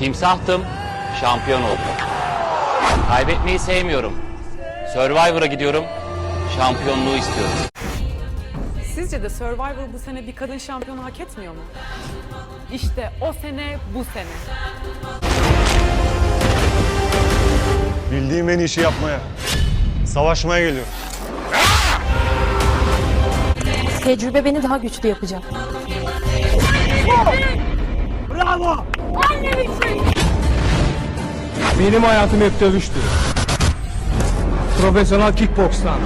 Timsahtım, şampiyon oldum. Kaybetmeyi sevmiyorum. Survivor'a gidiyorum, şampiyonluğu istiyorum. Sizce de Survivor bu sene bir kadın şampiyonu hak etmiyor mu? İşte o sene bu sene. Bildiğim en iyi işi yapmaya. Savaşmaya geliyorum. Tecrübe beni daha güçlü yapacak. Benim hayatım hep dövüştü. Profesyonel kickbokstan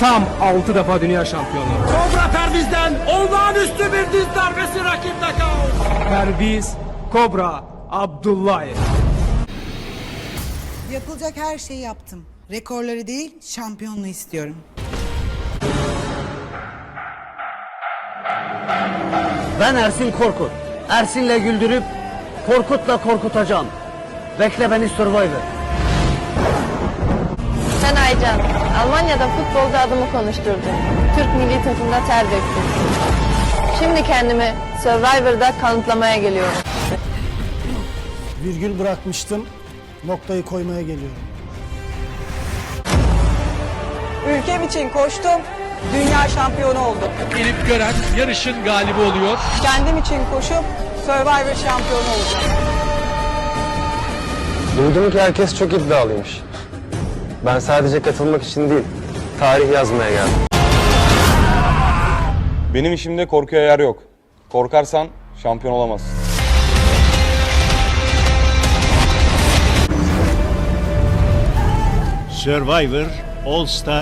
tam 6 defa dünya şampiyonu. Kobra Perviz'den olağanüstü bir diz darbesi rakipte kal. Perviz Kobra Abdullahi. Yapılacak her şeyi yaptım. Rekorları değil, şampiyonluğu istiyorum. Ben Ersin Korkut. Ersin'le güldürüp Korkut'la korkutacağım. Bekle beni Survivor. Sen Aycan, Almanya'da futbolda adımı konuşturdun. Türk milli takımda ter döktün. Şimdi kendimi Survivor'da kanıtlamaya geliyorum. Virgül bırakmıştım. Noktayı koymaya geliyorum. Ülkem için koştum, dünya şampiyonu oldum. Elif Gören yarışın galibi oluyor. Kendim için koşup Survivor şampiyonu olacağım. Duydum ki herkes çok iddialıymış. Ben sadece katılmak için değil, tarih yazmaya geldim. Benim işimde korkuya yer yok. Korkarsan şampiyon olamazsın. Survivor All Star